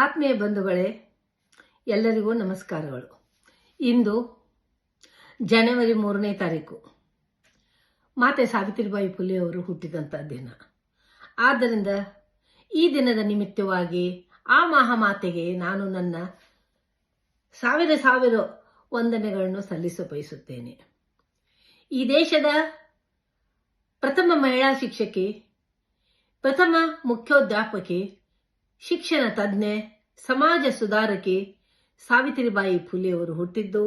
ಆತ್ಮೀಯ ಬಂಧುಗಳೇ, ಎಲ್ಲರಿಗೂ ನಮಸ್ಕಾರಗಳು. ಇಂದು ಜನವರಿ ಮೂರನೇ ತಾರೀಕು. ಮಾತೆ ಸಾವಿತ್ರಿಬಾಯಿ ಫುಲೆ ಅವರು ಹುಟ್ಟಿದಂಥ ದಿನ. ಆದ್ದರಿಂದ ಈ ದಿನದ ನಿಮಿತ್ತವಾಗಿ ಆ ಮಹಾಮಾತೆಗೆ ನಾನು ನನ್ನ ಸಾವಿರ ಸಾವಿರ ವಂದನೆಗಳನ್ನು ಸಲ್ಲಿಸ ಬಯಸುತ್ತೇನೆ ಈ ದೇಶದ ಪ್ರಥಮ ಮಹಿಳಾ ಶಿಕ್ಷಕಿ, ಪ್ರಥಮ ಮುಖ್ಯೋಧ್ಯಾಪಕಿ ಶಿಕ್ಷಣ ತಜ್ಞೆ, ಸಮಾಜ ಸುಧಾರಕಿ ಸಾವಿತ್ರಿಬಾಯಿ ಫುಲೆ ಅವರು ಹುಟ್ಟಿದ್ದು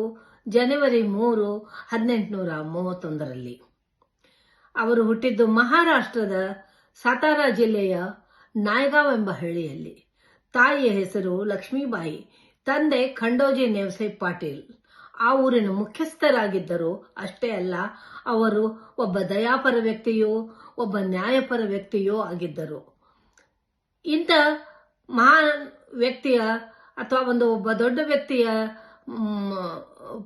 ಜನವರಿ ಮೂರು, ಹದಿನೆಂಟುನೂರ ಮೂವತ್ತೊಂದರಲ್ಲಿ. ಅವರು ಹುಟ್ಟಿದ್ದು ಮಹಾರಾಷ್ಟ್ರದ ಸಾತಾರ ಜಿಲ್ಲೆಯ ನಾಯ್ಗಾವ್ ಎಂಬ ಹಳ್ಳಿಯಲ್ಲಿ. ತಾಯಿಯ ಹೆಸರು ಲಕ್ಷ್ಮೀಬಾಯಿ, ತಂದೆ ಖಂಡೋಜಿ ನೆವಸೈ ಪಾಟೀಲ್. ಆ ಊರಿನ ಮುಖ್ಯಸ್ಥರಾಗಿದ್ದರು ಅಷ್ಟೇ ಅಲ್ಲ, ಅವರು ಒಬ್ಬ ದಯಾಪರ ವ್ಯಕ್ತಿಯೋ ಒಬ್ಬ ನ್ಯಾಯಪರ ವ್ಯಕ್ತಿಯೋ ಆಗಿದ್ದರು. ಇಂಥ ಮಹಾನ್ ವ್ಯಕ್ತಿಯ ಅಥವಾ ಒಂದು ಒಬ್ಬ ದೊಡ್ಡ ವ್ಯಕ್ತಿಯ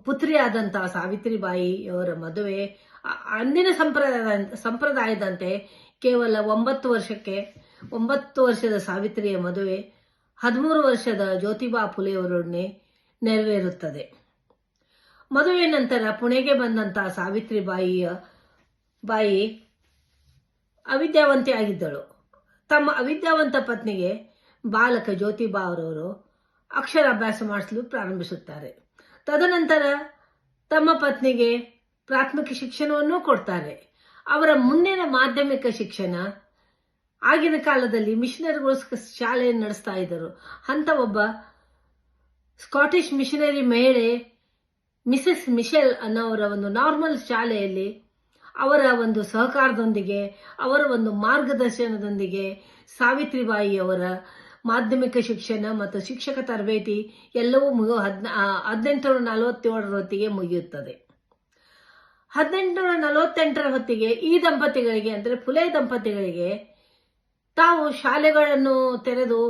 ಪುತ್ರಿಯಾದಂತಹ ಸಾವಿತ್ರಿಬಾಯಿ ಅವರ ಮದುವೆ ಅಂದಿನ ಸಂಪ್ರದಾಯ ಸಂಪ್ರದಾಯದಂತೆ ಕೇವಲ ಒಂಬತ್ತು ವರ್ಷಕ್ಕೆ, ಒಂಬತ್ತು ವರ್ಷದ ಸಾವಿತ್ರಿಯ ಮದುವೆ, ಹದಿಮೂರು ವರ್ಷದ ಜ್ಯೋತಿಬಾ ಫುಲೆಯವರೊಡನೆ ನೆರವೇರುತ್ತದೆ. ಮದುವೆ ನಂತರ ಪುಣೆಗೆ ಬಂದಂತಹ ಸಾವಿತ್ರಿಬಾಯಿಯ ಬಾಯಿ ಅವಿದ್ಯಾವಂತೆ ಆಗಿದ್ದಳು ತಮ್ಮ ಅವಿದ್ಯಾವಂತ ಪತ್ನಿಗೆ ಬಾಲಕ ಜ್ಯೋತಿಬಾ ಅವರವರು ಅಕ್ಷರಾಭ್ಯಾಸ ಮಾಡಿಸಲು ಪ್ರಾರಂಭಿಸುತ್ತಾರೆ. ತದನಂತರ ತಮ್ಮ ಪತ್ನಿಗೆ ಪ್ರಾಥಮಿಕ ಶಿಕ್ಷಣವನ್ನು ಕೊಡ್ತಾರೆ. ಅವರ ಮುಂದಿನ ಮಾಧ್ಯಮಿಕ ಶಿಕ್ಷಣ ಆಗಿನ ಕಾಲದಲ್ಲಿ ಮಿಷನರಿಗೋಸ್ಕರ ಶಾಲೆಯನ್ನು ನಡೆಸ್ತಾ ಇದ್ದರು. ಅಂತ ಒಬ್ಬ ಸ್ಕಾಟಿಷ್ ಮಿಷನರಿ ಮಹಿಳೆ ಮಿಸಸ್ ಮಿಶೆಲ್ ಅನ್ನೋವರ ಒಂದು ನಾರ್ಮಲ್ ಶಾಲೆಯಲ್ಲಿ ಅವರ ಒಂದು ಸಹಕಾರದೊಂದಿಗೆ, ಅವರ ಒಂದು ಮಾರ್ಗದರ್ಶನದೊಂದಿಗೆ ಸಾವಿತ್ರಿಬಾಯಿ ಅವರ ಮಾಧ್ಯಮಿಕ ಶಿಕ್ಷಣ ಮತ್ತು ಶಿಕ್ಷಕ ತರಬೇತಿ ಎಲ್ಲವೂ ಮುಗಿಯೋ ಹದಿನ ಹದಿನೆಂಟುನೂರ ನಲವತ್ತೇಳರ ಹೊತ್ತಿಗೆ ಮುಗಿಯುತ್ತದೆ. ಹದಿನೆಂಟುನೂರ ನಲವತ್ತೆಂಟರ ಹೊತ್ತಿಗೆ ಈ ದಂಪತಿಗಳಿಗೆ ಅಂದರೆ ಪುಲೆ ದಂಪತಿಗಳಿಗೆ ತಾವು ಶಾಲೆಗಳನ್ನು ತೆರೆದು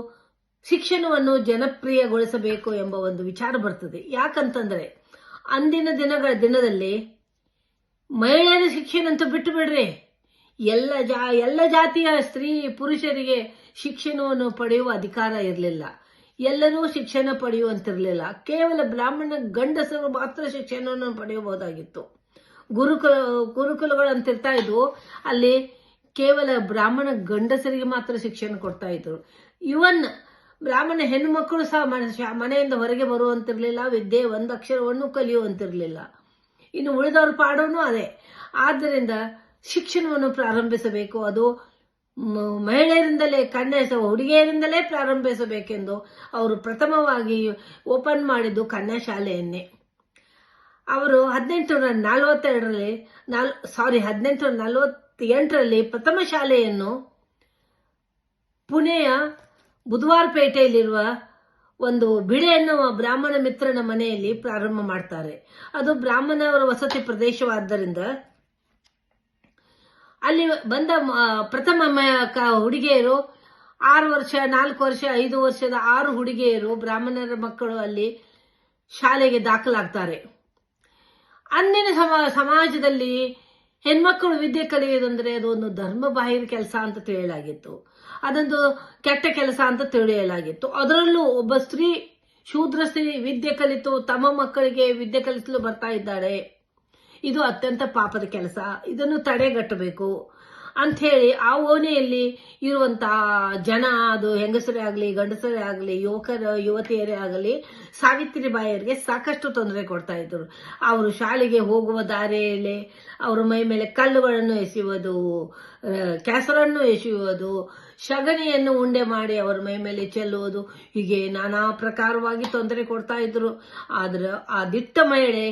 ಶಿಕ್ಷಣವನ್ನು ಜನಪ್ರಿಯಗೊಳಿಸಬೇಕು ಎಂಬ ಒಂದು ವಿಚಾರ ಬರ್ತದೆ. ಯಾಕಂತಂದರೆ ಅಂದಿನ ದಿನಗಳ ದಿನದಲ್ಲಿ ಮಹಿಳೆಯರ ಶಿಕ್ಷಣ ಅಂತೂ ಬಿಟ್ಟು ಬಿಡ್ರಿ. ಎಲ್ಲ ಜಾ, ಎಲ್ಲ ಜಾತಿಯ ಸ್ತ್ರೀ ಪುರುಷರಿಗೆ ಶಿಕ್ಷಣವನ್ನು ಪಡೆಯುವ ಅಧಿಕಾರ ಇರಲಿಲ್ಲ. ಎಲ್ಲರೂ ಶಿಕ್ಷಣ ಪಡೆಯುವಂತಿರಲಿಲ್ಲ. ಕೇವಲ ಬ್ರಾಹ್ಮಣ ಗಂಡಸರು ಮಾತ್ರ ಶಿಕ್ಷಣವನ್ನು ಪಡೆಯಬಹುದಾಗಿತ್ತು. ಗುರುಕುಲ, ಗುರುಕುಲಗಳು ಅಂತಿರ್ತಾ ಇದ್ವು. ಅಲ್ಲಿ ಕೇವಲ ಬ್ರಾಹ್ಮಣ ಗಂಡಸರಿಗೆ ಮಾತ್ರ ಶಿಕ್ಷಣ ಕೊಡ್ತಾ ಇದ್ರು. ಇವನ್ ಬ್ರಾಹ್ಮಣ ಹೆಣ್ಣು ಮಕ್ಕಳು ಸಹ ಮನೆಯಿಂದ ಹೊರಗೆ ಬರುವಂತಿರಲಿಲ್ಲ. ವಿದ್ಯೆ ಒಂದು ಅಕ್ಷರವನ್ನು ಕಲಿಯುವಂತಿರಲಿಲ್ಲ. ಇನ್ನು ಉಳಿದವ್ರ ಪಾಡೋನು ಅದೇ. ಆದ್ದರಿಂದ ಶಿಕ್ಷಣವನ್ನು ಪ್ರಾರಂಭಿಸಬೇಕು. ಅದು ಮಹಿಳೆಯರಿಂದಲೇ, ಕನ್ಯಾ ಹುಡುಗಿಯರಿಂದಲೇ ಪ್ರಾರಂಭಿಸಬೇಕೆಂದು ಅವರು ಪ್ರಥಮವಾಗಿ ಓಪನ್ ಮಾಡಿದ್ದು ಕನ್ಯಾ ಶಾಲೆಯನ್ನೇ. ಅವರು ಹದಿನೆಂಟುನೂರ ನಲವತ್ತೆರಡರಲ್ಲಿ, ನಾಲ್, ಸಾರಿ, ಹದಿನೆಂಟುನೂರ ನಲವತ್ತೆಂಟರಲ್ಲಿ ಪ್ರಥಮ ಶಾಲೆಯನ್ನು ಪುಣೆಯ ಬುಧವಾರಪೇಟೆಯಲ್ಲಿರುವ ಒಂದು ಬಿಡೆ ಎನ್ನುವ ಬ್ರಾಹ್ಮಣ ಮಿತ್ರನ ಮನೆಯಲ್ಲಿ ಪ್ರಾರಂಭ ಮಾಡ್ತಾರೆ. ಅದು ಬ್ರಾಹ್ಮಣವರ ವಸತಿ ಪ್ರದೇಶವಾದ್ದರಿಂದ ಅಲ್ಲಿ ಬಂದ ಪ್ರಥಮ ಹುಡುಗಿಯರು, ಆರು ವರ್ಷ, ನಾಲ್ಕು ವರ್ಷ, ಐದು ವರ್ಷದ ಆರು ಹುಡುಗಿಯರು, ಬ್ರಾಹ್ಮಣರ ಮಕ್ಕಳು ಅಲ್ಲಿ ಶಾಲೆಗೆ ದಾಖಲಾಗ್ತಾರೆ. ಅಂದಿನ ಸಮ- ಸಮಾಜದಲ್ಲಿ ಹೆಣ್ಮಕ್ಕಳು ವಿದ್ಯೆ ಕಲಿಯೋದಂದ್ರೆ ಅದು ಒಂದು ಧರ್ಮ ಬಾಹಿರ ಕೆಲಸ ಅಂತ ತಿಳಿಯಲಾಗಿತ್ತು. ಅದೊಂದು ಕೆಟ್ಟ ಕೆಲಸ ಅಂತ ತಿಳಿಯಲಾಗಿತ್ತು. ಅದರಲ್ಲೂ ಒಬ್ಬ ಸ್ತ್ರೀ ಶೂದ್ರ ಸ್ತ್ರೀ ವಿದ್ಯೆ ಕಲಿತು, ತಮ್ಮ ಮಕ್ಕಳಿಗೆ ವಿದ್ಯೆ ಕಲಿಸಲು ಬರ್ತಾ ಇದ್ದಾಳೆ. ಇದು ಅತ್ಯಂತ ಪಾಪದ ಕೆಲಸ. ಇದನ್ನು ತಡೆಗಟ್ಟಬೇಕು. ಅಂಥೇಳಿ ಆ ಓಣಿಯಲ್ಲಿ ಇರುವಂತಹ ಜನ, ಅದು ಹೆಂಗಸರೇ ಆಗಲಿ, ಗಂಡಸರೇ ಆಗಲಿ, ಯುವಕರ, ಯುವತಿಯರೇ ಆಗಲಿ ಸಾವಿತ್ರಿಬಾಯಿಯವರಿಗೆ ಸಾಕಷ್ಟು ತೊಂದರೆ ಕೊಡ್ತಾ ಇದ್ರು ಅವರು ಶಾಲೆಗೆ ಹೋಗುವ ದಾರಿಯಲ್ಲಿ ಅವರ ಮೈ ಮೇಲೆ ಕಲ್ಲುಗಳನ್ನು ಎಸೆಯುವುದು ಕೆಸರನ್ನು ಎಸೆಯುವುದು ಶಗಣಿಯನ್ನು ಉಂಡೆ ಮಾಡಿ ಅವರ ಮೈ ಮೇಲೆ ಚೆಲ್ಲುವುದು, ಹೀಗೆ ನಾನಾ ಪ್ರಕಾರವಾಗಿ ತೊಂದರೆ ಕೊಡ್ತಾ ಇದ್ರು ಆದ್ರೆ ಆ ದಿಟ್ಟ ಮಹಿಳೆ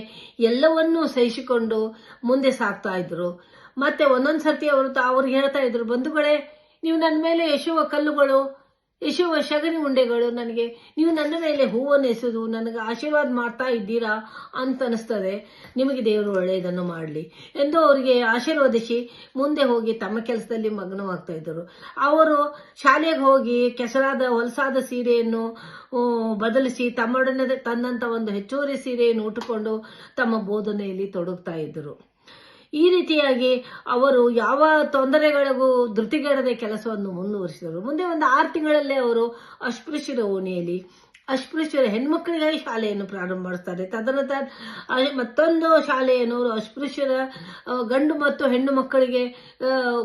ಎಲ್ಲವನ್ನೂ ಸಹಿಸಿಕೊಂಡು ಮುಂದೆ ಸಾಗ್ತಾ ಇದ್ರು ಮತ್ತೆ ಒಂದೊಂದ್ ಸರ್ತಿ ಅವರು ಅವ್ರು ಹೇಳ್ತಾ ಇದ್ರು, ಬಂಧುಗಳೇ, ನೀವು ನನ್ನ ಮೇಲೆ ಎಸೆಯುವ ಕಲ್ಲುಗಳು, ಎಸೆಯುವ ಶಗನಿ ಉಂಡೆಗಳು ನನಗೆ, ನೀವು ನನ್ನ ಮೇಲೆ ಹೂವನ್ನು ಎಸೆದು ನನಗೆ ಆಶೀರ್ವಾದ ಮಾಡ್ತಾ ಇದ್ದೀರಾ? ಅಂತ ಅನಿಸ್ತದೆ. ನಿಮಗೆ ದೇವರು ಒಳ್ಳೆಯದನ್ನು ಮಾಡಲಿ ಎಂದು ಅವರಿಗೆ ಆಶೀರ್ವದಿಸಿ ಮುಂದೆ ಹೋಗಿ ತಮ್ಮ ಕೆಲಸದಲ್ಲಿ ಮಗ್ನವಾಗ್ತಾ ಇದ್ದರು. ಅವರು ಶಾಲೆಗೆ ಹೋಗಿ ಕೆಸರಾದ ಹೊಲಸಾದ ಸೀರೆಯನ್ನು ಬದಲಿಸಿ ತಮ್ಮೊಡನೆ ತಂದಂತ ಒಂದು ಹೆಚ್ಚುವರಿ ಸೀರೆಯನ್ನು ಉಟ್ಟುಕೊಂಡು ತಮ್ಮ ಬೋಧನೆಯಲ್ಲಿ ತೊಡಗ್ತಾ ಇದ್ದರು. ಈ ರೀತಿಯಾಗಿ ಅವರು ಯಾವ ತೊಂದರೆಗಳಿಗೂ ಧೃತಿಗೆಡದೆ ಕೆಲಸವನ್ನು ಮುಂದುವರಿಸಿದರು ಮುಂದೆ ಒಂದು ಆರು ತಿಂಗಳಲ್ಲೇ ಅವರು ಅಸ್ಪೃಶ್ಯರ ಓಣಿಯಲ್ಲಿ, ಅಸ್ಪೃಶ್ಯರ ಹೆಣ್ಮಕ್ಳಿಗಾಗಿ ಶಾಲೆಯನ್ನು ಪ್ರಾರಂಭ ಮಾಡ್ತಾರೆ ತದನಂತರ ಮತ್ತೊಂದು ಶಾಲೆಯನ್ನು ಅವರು ಅಸ್ಪೃಶ್ಯರ ಗಂಡು ಮತ್ತು ಹೆಣ್ಣು ಮಕ್ಕಳಿಗೆ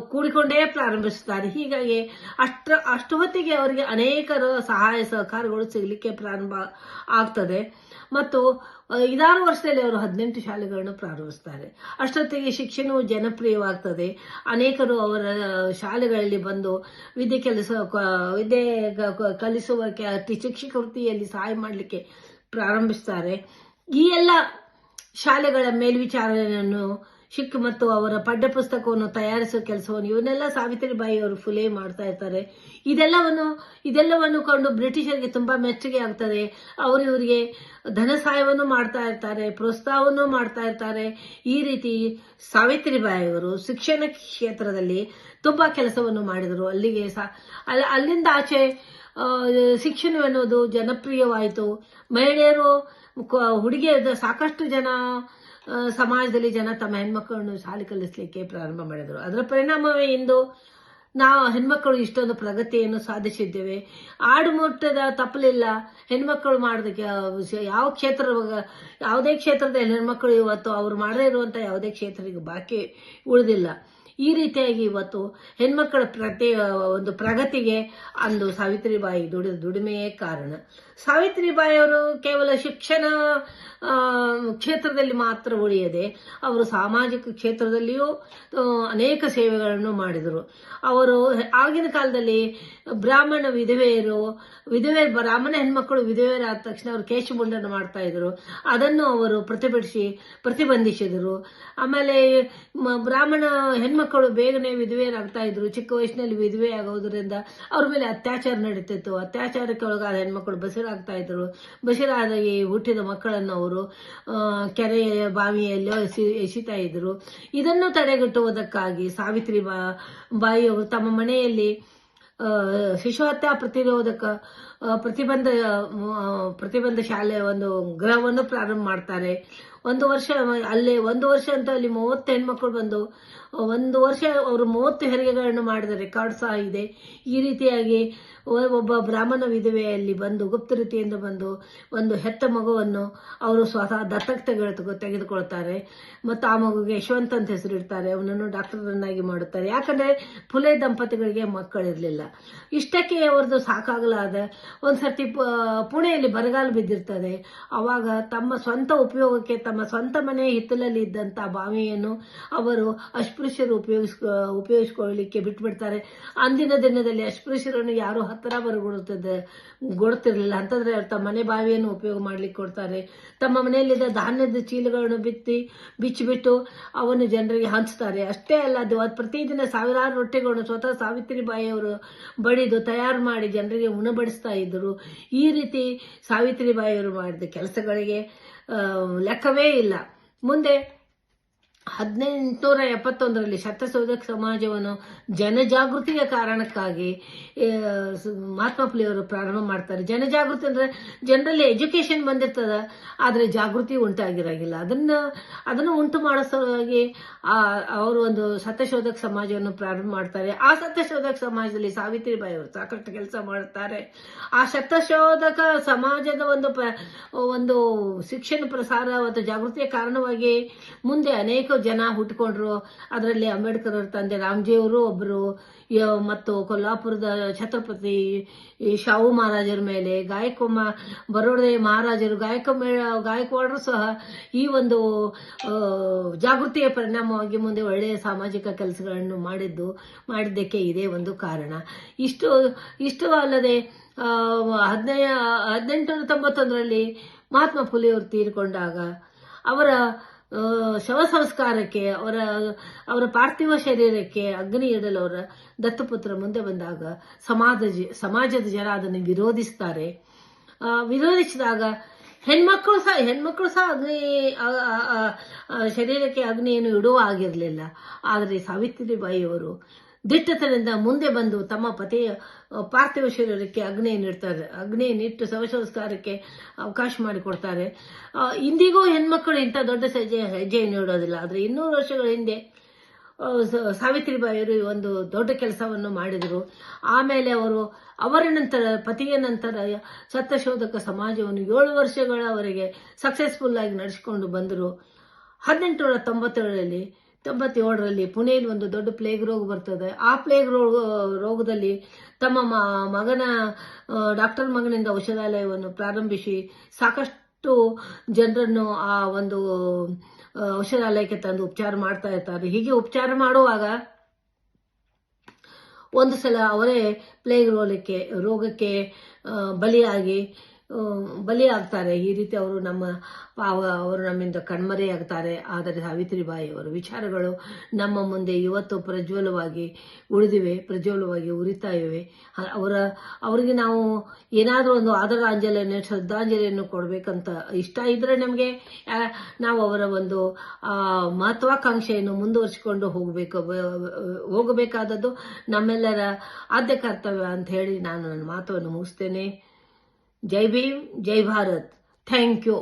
ಕೂಡಿಕೊಂಡೇ ಪ್ರಾರಂಭಿಸುತ್ತಾರೆ. ಹೀಗಾಗಿ ಅಷ್ಟ ಅಷ್ಟು ಹೊತ್ತಿಗೆ ಅವರಿಗೆ ಅನೇಕರು ಸಹಾಯ ಸಹಕಾರಗಳು ಸಿಗಲಿಕ್ಕೆ ಪ್ರಾರಂಭ ಆಗ್ತದೆ. ಮತ್ತು ಐದಾರು ವರ್ಷದಲ್ಲಿ ಅವರು ಹದಿನೆಂಟು ಶಾಲೆಗಳನ್ನು ಪ್ರಾರಂಭಿಸ್ತಾರೆ. ಅಷ್ಟೊತ್ತಿಗೆ ಶಿಕ್ಷಣವು ಜನಪ್ರಿಯವಾಗ್ತದೆ. ಅನೇಕರು ಅವರ ಶಾಲೆಗಳಲ್ಲಿ ಬಂದು ವಿದ್ಯೆ ಕೆಲಸ ವಿದ್ಯೆ ಕಲಿಸುವ ಶಿಕ್ಷಕ ವೃತ್ತಿಯಲ್ಲಿ ಸಹಾಯ ಮಾಡಲಿಕ್ಕೆ ಪ್ರಾರಂಭಿಸ್ತಾರೆ. ಈ ಎಲ್ಲ ಶಾಲೆಗಳ ಮೇಲ್ವಿಚಾರಣೆಯನ್ನು ಶಿಕ್ ಮತ್ತು ಅವರ ಪಠ್ಯಪುಸ್ತಕವನ್ನು ತಯಾರಿಸುವ ಕೆಲಸವನ್ನು ಇವನ್ನೆಲ್ಲ ಸಾವಿತ್ರಿಬಾಯಿ ಅವರು ಫುಲೇ ಮಾಡ್ತಾ ಇರ್ತಾರೆ. ಇದೆಲ್ಲವನ್ನು ಇದೆಲ್ಲವನ್ನು ಕಂಡು ಬ್ರಿಟಿಷರಿಗೆ ತುಂಬಾ ಮೆಚ್ಚುಗೆ ಆಗ್ತದೆ. ಅವರು ಇವರಿಗೆ ಧನ ಸಹಾಯವನ್ನು ಮಾಡ್ತಾ ಇರ್ತಾರೆ, ಪ್ರೋತ್ಸಾಹವನ್ನು ಮಾಡ್ತಾ ಇರ್ತಾರೆ. ಈ ರೀತಿ ಸಾವಿತ್ರಿಬಾಯಿ ಅವರು ಶಿಕ್ಷಣ ಕ್ಷೇತ್ರದಲ್ಲಿ ತುಂಬಾ ಕೆಲಸವನ್ನು ಮಾಡಿದರು. ಅಲ್ಲಿಗೆ ಅಲ್ಲಿಂದ ಆಚೆ ಶಿಕ್ಷಣ ಅನ್ನೋದು ಜನಪ್ರಿಯವಾಯಿತು. ಮಹಿಳೆಯರು ಹುಡುಗಿಯರ ಸಾಕಷ್ಟು ಜನ ಸಮಾಜದಲ್ಲಿ ಜನ ತಮ್ಮ ಹೆಣ್ಮಕ್ಕಳನ್ನು ಶಾಲೆ ಕಲಿಸಲಿಕ್ಕೆ ಪ್ರಾರಂಭ ಮಾಡಿದರು. ಅದರ ಪರಿಣಾಮವೇ ಇಂದು ನಾವು ಹೆಣ್ಮಕ್ಕಳು ಇಷ್ಟೊಂದು ಪ್ರಗತಿಯನ್ನು ಸಾಧಿಸಿದ್ದೇವೆ. ಆಡುಮುಟ್ಟದ ತಪ್ಪಲಿಲ್ಲ. ಹೆಣ್ಮಕ್ಕಳು ಮಾಡೋದಕ್ಕೆ ಯಾವ ಕ್ಷೇತ್ರ, ಯಾವುದೇ ಕ್ಷೇತ್ರದಲ್ಲಿ ಹೆಣ್ಮಕ್ಕಳು ಇವತ್ತು ಅವ್ರು ಮಾಡದೇ ಇರುವಂತ ಯಾವುದೇ ಕ್ಷೇತ್ರಕ್ಕೆ ಬಾಕಿ ಉಳಿದಿಲ್ಲ. ಈ ರೀತಿಯಾಗಿ ಇವತ್ತು ಹೆಣ್ಮಕ್ಕಳ ಪ್ರತಿ ಒಂದು ಪ್ರಗತಿಗೆ ಅಂದು ಸಾವಿತ್ರಿಬಾಯಿ ದುಡಿದ ದುಡಿಮೆಯೇ ಕಾರಣ. ಸಾವಿತ್ರಿಬಾಯಿ ಅವರು ಕೇವಲ ಶಿಕ್ಷಣ ಕ್ಷೇತ್ರದಲ್ಲಿ ಮಾತ್ರ ಉಳಿಯದೆ ಅವರು ಸಾಮಾಜಿಕ ಕ್ಷೇತ್ರದಲ್ಲಿಯೂ ಅನೇಕ ಸೇವೆಗಳನ್ನು ಮಾಡಿದರು. ಅವರು ಆಗಿನ ಕಾಲದಲ್ಲಿ ಬ್ರಾಹ್ಮಣ ವಿಧವೆಯರು, ವಿಧವೆ, ಬ್ರಾಹ್ಮಣ ಹೆಣ್ಮಕ್ಕಳು ವಿಧವೆಯರಾದ ತಕ್ಷಣ ಅವರು ಕೇಶಮುಂಡನ ಮಾಡ್ತಾ ಇದ್ರು ಅದನ್ನು ಅವರು ಪ್ರತಿಭಟಿಸಿ, ಪ್ರತಿಬಂಧಿಸಿದರು. ಆಮೇಲೆ ಬ್ರಾಹ್ಮಣ ಹೆಣ್ಮಕ್ಕಳು ಬೇಗನೆ ವಿಧವೆಯರಾಗ್ತಾ ಇದ್ರು. ಚಿಕ್ಕ ವಯಸ್ಸಿನಲ್ಲಿ ವಿಧವೆ ಆಗೋದ್ರಿಂದ ಅವ್ರ ಮೇಲೆ ಅತ್ಯಾಚಾರ ನಡೀತಿತ್ತು. ಅತ್ಯಾಚಾರಕ್ಕೆ ಒಳಗಾದ ಹೆಣ್ಮಕ್ಕಳು ಬಸಿರಾಗ್ತಾ ಇದ್ರು. ಈ ಹುಟ್ಟಿದ ಮಕ್ಕಳನ್ನು ಅವರು ಆ, ಕೆರೆ ಬಾವಿಯಲ್ಲಿ ಎಸಿ- ಎಸಿತಾ ಇದ್ರು. ಇದನ್ನು ತಡೆಗಟ್ಟುವುದಕ್ಕಾಗಿ ಸಾವಿತ್ರಿ ಬಾ ಬಾಯಿಯವರು ತಮ್ಮ ಮನೆಯಲ್ಲಿ ಶಿಶು ಹತ್ಯಾ ಪ್ರತಿರೋಧಕ ಪ್ರತಿಬಂಧ ಪ್ರತಿಬಂಧ ಶಾಲೆ ಒಂದು ಗೃಹವನ್ನು ಪ್ರಾರಂಭ ಮಾಡ್ತಾರೆ. ಒಂದು ವರ್ಷ, ಅಲ್ಲಿ ಒಂದು ವರ್ಷ ಅಂತ ಅಲ್ಲಿ ಮೂವತ್ತು ಹೆಣ್ಮಕ್ಳು ಬಂದು, ಒಂದು ವರ್ಷ ಅವರು ಮೂವತ್ತು ಹೆರಿಗೆಗಳನ್ನು ಮಾಡಿದ ರೆಕಾರ್ಡ್ ಸಹ ಇದೆ. ಈ ರೀತಿಯಾಗಿ ಒಬ್ಬ ಬ್ರಾಹ್ಮಣ ವಿಧವೆಯಲ್ಲಿ ಬಂದು, ಗುಪ್ತ ರೀತಿಯಿಂದ ಬಂದು ಒಂದು ಹೆತ್ತ ಮಗುವನ್ನು ಅವರು ಸ್ವತಃ ದತ್ತಕ್ಕೆ ತೆಗೆದು, ತೆಗೆದುಕೊಳ್ತಾರೆ. ಮತ್ತು ಆ ಮಗುಗೆ ಯಶವಂತ ಅಂತ ಹೆಸರಿಡ್ತಾರೆ ಅವನನ್ನು ಡಾಕ್ಟರನ್ನಾಗಿ ಮಾಡುತ್ತಾರೆ. ಯಾಕಂದರೆ ಫುಲೆ ದಂಪತಿಗಳಿಗೆ ಮಕ್ಕಳಿರಲಿಲ್ಲ. ಇಷ್ಟಕ್ಕೆ ಅವ್ರದ್ದು ಸಾಕಾಗಲಾದ ಒಂದು ಸರ್ತಿ ಪುಣೆಯಲ್ಲಿ ಬರಗಾಲ ಬಿದ್ದಿರ್ತದೆ. ಅವಾಗ ತಮ್ಮ ಸ್ವಂತ ಉಪಯೋಗಕ್ಕೆ ತಮ್ಮ ಸ್ವಂತ ಮನೆಯ ಹಿತ್ತಲಲ್ಲಿ ಇದ್ದಂತ ಬಾವಿಯನ್ನು ಅವರು ಅಸ್ಪೃಶ್ಯರು ಉಪಯೋಗಿಸ್, ಉಪಯೋಗಿಸ್ಕೊಳ್ಳಿಕ್ಕೆ ಬಿಟ್ಬಿಡ್ತಾರೆ. ಅಂದಿನ ದಿನದಲ್ಲಿ ಅಸ್ಪೃಶ್ಯರನ್ನು ಯಾರು ಹತ್ತಿರ ಬರಗೊಡುತ್ತದೆ ಗೊಡ್ತಿರ್ಲಿಲ್ಲ ಅಂತಂದ್ರೆ ಅವ್ರು ತಮ್ಮ ಮನೆ ಬಾವಿಯನ್ನು ಉಪಯೋಗ ಮಾಡ್ಲಿಕ್ಕೆ ಕೊಡ್ತಾರೆ. ತಮ್ಮ ಮನೆಯಲ್ಲಿದ್ದ ಧಾನ್ಯದ ಚೀಲಗಳನ್ನು ಬಿತ್ತಿ, ಬಿಚ್ಚಿಬಿಟ್ಟು ಅವನ್ನು ಜನರಿಗೆ ಹಂಚ್ತಾರೆ. ಅಷ್ಟೇ ಅಲ್ಲ, ಅದು ಪ್ರತಿದಿನ ಸಾವಿರಾರು ರೊಟ್ಟಿಗಳನ್ನು ಸ್ವತಃ ಸಾವಿತ್ರಿ ಬಾಯಿಯವರು ಬಡಿದು ತಯಾರು ಮಾಡಿ ಜನರಿಗೆ ಉಣಬಡಿಸ್ತಾ ಇದ್ದರು. ಈ ರೀತಿ ಸಾವಿತ್ರಿ ಬಾಯಿಯವರು ಮಾಡಿದ ಕೆಲಸಗಳಿಗೆ ಲೆಕ್ಕವೇ ಇಲ್ಲ. ಮುಂದೆ ಹದಿನೆಂಟುನೂರ ಎಪ್ಪತ್ತೊಂದರಲ್ಲಿ ಶತಸೌಧಕ ಸಮಾಜವನ್ನು ಜನಜಾಗೃತಿಯ ಕಾರಣಕ್ಕಾಗಿ ಮಹಾತ್ಮ ಫುಲೆಯವರು ಪ್ರಾರಂಭ ಮಾಡ್ತಾರೆ. ಜನಜಾಗೃತಿ ಅಂದರೆ ಜನರಲ್ಲಿ ಎಜುಕೇಷನ್ ಬಂದಿರ್ತದ, ಆದರೆ ಜಾಗೃತಿ ಉಂಟಾಗಿರೋಂಗಿಲ್ಲ. ಅದನ್ನು ಅದನ್ನು ಉಂಟು ಮಾಡೋ ಸಲುವಾಗಿ ಅವರು ಒಂದು ಸತ್ಯಶೋಧಕ ಸಮಾಜವನ್ನು ಪ್ರಾರಂಭ ಮಾಡ್ತಾರೆ. ಆ ಸತ್ಯಶೋಧಕ ಸಮಾಜದಲ್ಲಿ ಸಾವಿತ್ರಿಬಾಯಿ ಅವರು ಸಾಕಷ್ಟು ಕೆಲಸ ಮಾಡುತ್ತಾರೆ ಆ ಸತ್ಯಶೋಧಕ ಸಮಾಜದ ಒಂದು ಒಂದು ಶಿಕ್ಷಣ ಪ್ರಸಾರ ಮತ್ತು ಜಾಗೃತಿಯ ಕಾರಣವಾಗಿ ಮುಂದೆ ಅನೇಕ ಜನ ಹುಟ್ಕೊಂಡ್ರು. ಅದರಲ್ಲಿ ಅಂಬೇಡ್ಕರ್ ಅವ್ರ ತಂದೆ ರಾಮ್ಜಿಯವರು ಒಬ್ಬರು ಒಬ್ರು ಮತ್ತು ಕೊಲ್ಲಾಪುರದ ಛತ್ರಪತಿ ಶಾಹು ಮಹಾರಾಜರ ಮೇಲೆ ಗಾಯಕ್ಕೊಮ್ಮ ಬರೋಡೆ ಮಹಾರಾಜರು, ಗಾಯಕ ಗಾಯಕ್ವಾಡರು ಸಹ ಈ ಒಂದು ಜಾಗೃತಿಯ ಪರಿಣಾಮವಾಗಿ ಮುಂದೆ ಒಳ್ಳೆಯ ಸಾಮಾಜಿಕ ಕೆಲಸಗಳನ್ನು ಮಾಡಿದ್ದು, ಮಾಡಿದ್ದಕ್ಕೆ ಇದೇ ಒಂದು ಕಾರಣ. ಇಷ್ಟು ಇಷ್ಟು ಅಲ್ಲದೆ ಹದಿನೈ ಹದಿನೆಂಟುನೂರ ತೊಂಬತ್ತೊಂದರಲ್ಲಿ ಮಹಾತ್ಮ ಫುಲೆಯವರು ತೀರಿಕೊಂಡಾಗ ಅವರ ಶವ ಸಂಸ್ಕಾರಕ್ಕೆ ಅವರ ಅವರ ಪಾರ್ಥಿವ ಶರೀರಕ್ಕೆ ಅಗ್ನಿ ಇಡಲು ಅವರ ದತ್ತಪುತ್ರ ಮುಂದೆ ಬಂದಾಗ ಸಮಾಜ, ಸಮಾಜದ ಜನ ಅದನ್ನು ವಿರೋಧಿಸ್ತಾರೆ. ವಿರೋಧಿಸಿದಾಗ ಹೆಣ್ಮಕ್ಳು ಸಹ ಹೆಣ್ಮಕ್ಳು ಸಹ ಅಗ್ನಿ ಶರೀರಕ್ಕೆ ಅಗ್ನಿಯನ್ನು ಇಡುವ ಆಗಿರಲಿಲ್ಲ ಆದರೆ ಸಾವಿತ್ರಿಬಾಯಿ ಅವರು ದಿಟ್ಟತನದಿಂದ ಮುಂದೆ ಬಂದು ತಮ್ಮ ಪತಿಯ ಪಾರ್ಥಿವ ಶರೀರಕ್ಕೆ ಅಗ್ನಿಯನ್ನಿಡ್ತಾರೆ ಅಗ್ನಿಯನ್ನಿಟ್ಟು ಶವ ಸಂಸ್ಕಾರಕ್ಕೆ ಅವಕಾಶ ಮಾಡಿಕೊಡ್ತಾರೆ. ಇಂದಿಗೂ ಹೆಣ್ಮಕ್ಕಳು ಇಂಥ ದೊಡ್ಡ ಹೆಜ್ಜೆ ಹೆಜ್ಜೆಯನ್ನು ಇಡೋದಿಲ್ಲ ಆದರೆ ಇನ್ನೂರು ವರ್ಷಗಳ ಹಿಂದೆ ಸಾವಿತ್ರಿಬಾಯಿಯವರು ಒಂದು ದೊಡ್ಡ ಕೆಲಸವನ್ನು ಮಾಡಿದರು. ಆಮೇಲೆ ಅವರು ಅವರ ನಂತರ, ಪತಿಯ ನಂತರ ಸತ್ಯಶೋಧಕ ಸಮಾಜವನ್ನು ಏಳು ವರ್ಷಗಳವರೆಗೆ ಸಕ್ಸಸ್ಫುಲ್ ಆಗಿ ನಡೆಸಿಕೊಂಡು ಬಂದರು. ಹದಿನೆಂಟುನೂರ ತೊಂಬತ್ತೇಳರಲ್ಲಿ ತೊಂಬತ್ತೇಳರಲ್ಲಿ ಪುಣೆಯಲ್ಲಿ ಒಂದು ದೊಡ್ಡ ಪ್ಲೇಗ್ ರೋಗ ಬರ್ತದೆ. ಆ ಪ್ಲೇಗ್ ರೋಗ ರೋಗದಲ್ಲಿ ತಮ್ಮ ಮಗನ ಡಾಕ್ಟರ್ ಮಗನಿಂದ ಔಷಧಾಲಯವನ್ನು ಪ್ರಾರಂಭಿಸಿ ಸಾಕಷ್ಟು ಜನರನ್ನು ಆ ಒಂದು ಔಷಧಾಲಯಕ್ಕೆ ತಂದು ಉಪಚಾರ ಮಾಡ್ತಾ ಇರ್ತಾರೆ. ಹೀಗೆ ಉಪಚಾರ ಮಾಡುವಾಗ ಒಂದು ಸಲ ಅವರೇ ಪ್ಲೇಗ್ ರೋಗಕ್ಕೆ ರೋಗಕ್ಕೆ ಬಲಿಯಾಗಿ ಬಲಿಯಾಗ್ತಾರೆ. ಈ ರೀತಿ ಅವರು ನಮ್ಮ ಪಾವ, ಅವರು ನಮ್ಮಿಂದ ಕಣ್ಮರೆಯಾಗ್ತಾರೆ. ಆದರೆ ಸಾವಿತ್ರಿಬಾಯಿ ಅವರ ವಿಚಾರಗಳು ನಮ್ಮ ಮುಂದೆ ಇವತ್ತು ಪ್ರಜ್ವಲವಾಗಿ ಉಳಿದಿವೆ, ಪ್ರಜ್ವಲವಾಗಿ ಉರಿತಾ ಇವೆ. ಅವರ, ಅವರಿಗೆ ನಾವು ಏನಾದರೂ ಒಂದು ಆದರಾಂಜಲಿಯನ್ನು ಶ್ರದ್ಧಾಂಜಲಿಯನ್ನು ಕೊಡಬೇಕಂತ ಇಷ್ಟ ಇದ್ರೆ ನಮಗೆ ನಾವು ಅವರ ಒಂದು ಮಹತ್ವಾಕಾಂಕ್ಷೆಯನ್ನು ಮುಂದುವರಿಸಿಕೊಂಡು ಹೋಗಬೇಕು ಹೋಗಬೇಕಾದದ್ದು ನಮ್ಮೆಲ್ಲರ ಆದ್ಯ ಕರ್ತವ್ಯ ಅಂತ ಹೇಳಿ ನಾನು ನನ್ನ ಮಾತನ್ನು ಮುಗಿಸ್ತೇನೆ. जय भीम जय भारत। Thank you